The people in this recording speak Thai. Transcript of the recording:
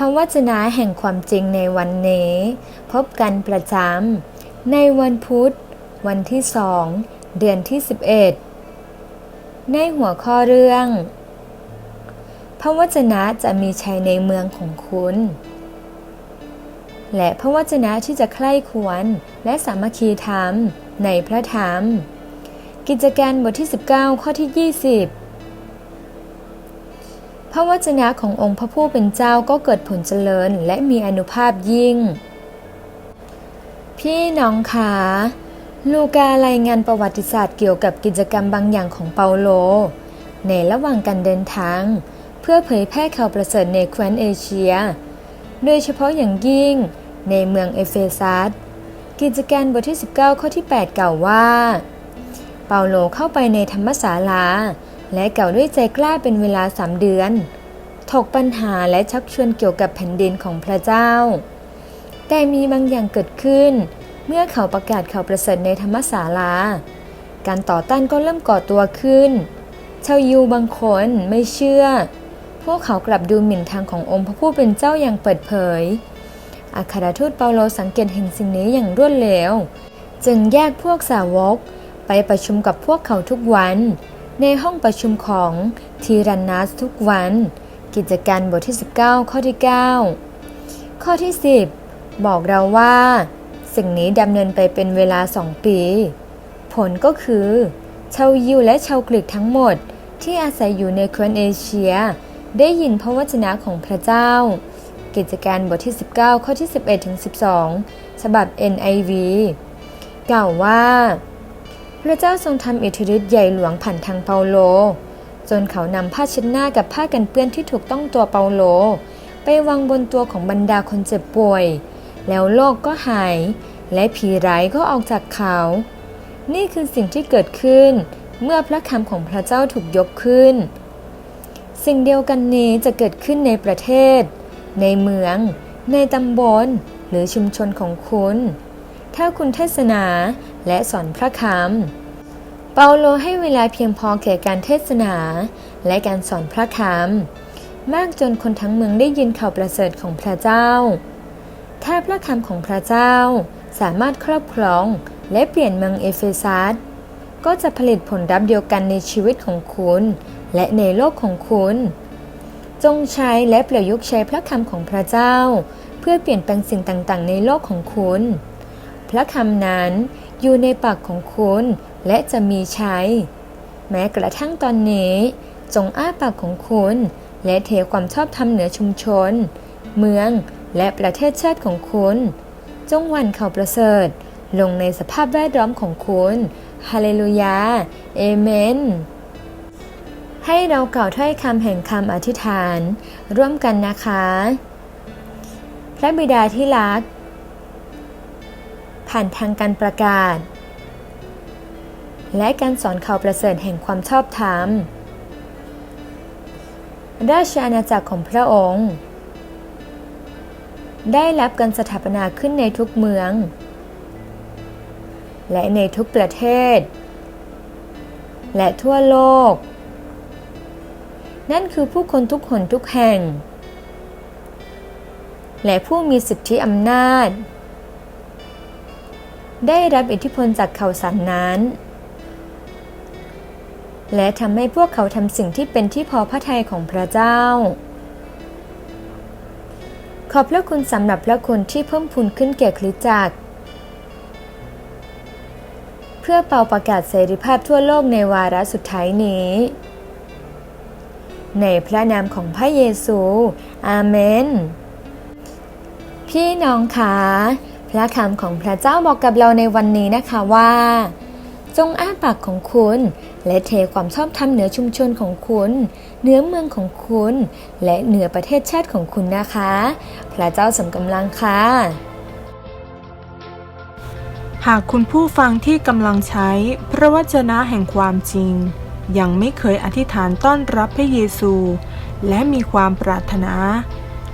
ระวจนะแห่งความจริงในวันนี้ พบกันประจำในวันพุธ วันที่สอง เดือนที่ 11 ในหัวข้อเรื่อง พระวจนะจะมีชัยในเมืองของคุณ และพระวจนะที่จะใคร่ควรและสามัคคีธรรมในพระธรรม กิจการบทที่ 19 ข้อที่ 20 พระวจนะขององค์พระผู้เป็นเจ้าก็เกิดผลเจริญและมีอนุภาพยิ่ง พี่น้องคะลูการายงานประวัติศาสตร์เกี่ยวกับกิจกรรมบางอย่างของเปาโล ในระหว่างการเดินทาง เพื่อเผยแพร่ข่าวประเสริฐในแคว้นเอเชีย โดยเฉพาะอย่างยิ่งในเมืองเอเฟซัสกิจการบทที่ 19 ข้อที่ 8 กล่าวว่า เปาโลเข้าไปในธรรมศาลา และเก่าด้วยใจกล้าเป็นเวลาสามเดือน ถกปัญหาและชักชวนเกี่ยวกับแผ่นดินของพระเจ้า แต่มีบางอย่างเกิดขึ้น เมื่อเขาประกาศข่าวประเสริฐในธรรมศาลา การต่อต้านก็เริ่มก่อตัวขึ้น ชาวยิวบางคนไม่เชื่อ พวกเขากลับดูหมิ่นทางขององค์พระผู้เป็นเจ้าอย่างเปิดเผยอัครทูตเปาโลสังเกตเห็นสิ่งนี้อย่างรวดเร็ว จึงแยกพวกสาวกไปประชุมกับพวกเขาทุกวัน ในห้องประชุมของทีรันนัสทุกวัน กิจการบทที่ 19 ข้อที่ 9 ข้อที่ 10 บอกเราว่า สิ่งนี้ดำเนินไปเป็นเวลาสองปี ผลก็คือชาวยิวและชาวกรีกทั้งหมดที่อาศัยอยู่ในแคว้นเอเชีย ได้ยินพระวจนะของพระเจ้า กิจการบทที่ 19 ข้อที่ 11ถึง12 ฉบับ NIV กล่าวว่า พระเจ้าทรงทำอิทธิฤทธิ์ใหญ่หลวงผ่านทางเปาโล จนเขานำผ้าเช็ดหน้ากับผ้ากันเปื้อนที่ถูกต้องตัวเปาโล ไปวางบนตัวของบรรดาคนเจ็บป่วย แล้วโรคกก็หาย และผีร้ายก็ออกจากเขา นี่คือสิ่งที่เกิดขึ้น เมื่อพระคำของพระเจ้าถูกยกขึ้น สิ่งเดียวกันนี้จะเกิดขึ้นในประเทศ ในเมือง ในตำบล หรือชุมชนของคุณ ถ้าคุณเทศนา และสอนพระคำ เปาโลให้เวลาเพียงพอแก่การเทศนา และการสอนพระคำ มากจนคนทั้งเมืองได้ยินข่าวประเสริฐของพระเจ้า ถ้าพระคำของพระเจ้าสามารถครอบครองและเปลี่ยนเมืองเอเฟซัสก็จะผลิตผลลัพธ์เดียวกันในชีวิตของคุณ และในโลกของคุณ จงใช้และประยุกต์ใช้พระคำของพระเจ้า เพื่อเปลี่ยนแปลงสิ่งต่างๆ ในโลกของคุณ พระคำนั้น อยู่ในปากของคุณและจะมีใช้ แม้กระทั่งตอนนี้ จงอ้าปากของคุณ และเทความชอบธรรมเหนือชุมชน เมืองและประเทศชาติของคุณ จงวันข่าวประเสริฐ ลงในสภาพแวดล้อมของคุณฮาเลลูยาเอเมนให้เรากล่าวถ้อยคำแห่งคำอธิษฐาน ร่วมกันนะคะ พระบิดาที่รัก ผ่านทางการประกาศ และการสอนข่าวประเสริฐแห่งความชอบธรรม ราชอาณาจักรของพระองค์ ได้รับการสถาปนาขึ้นในทุกเมือง และในทุกประเทศ และทั่วโลก นั่นคือผู้คนทุกคนทุกแห่ง และผู้มีสิทธิอำนาจ ได้รับอิทธิพลจากข่าวสารนั้น และทำให้พวกเขาทำสิ่งที่เป็นที่พอพระทัยของพระเจ้า ขอบพระคุณสำหรับพระคุณที่เพิ่มพูนขึ้นแก่คริสตจักร เพื่อเป่าประกาศเสรีภาพทั่วโลกในวาระสุดท้ายนี้ ในพระนามของพระเยซู อาเมน พี่น้องคะ พระคำของพระเจ้าบอกกับเราในวันนี้นะคะว่า จงอ้าปากของคุณ และเทความชอบธรรมเหนือชุมชนของคุณ เหนือเมืองของคุณ และเหนือประเทศชาติของคุณนะคะ พระเจ้าสมกำลังค่ะ หากคุณผู้ฟังที่กำลังใช้พระวจนะแห่งความจริง ยังไม่เคยอธิษฐานต้อนรับพระเยซู และมีความปรารถนา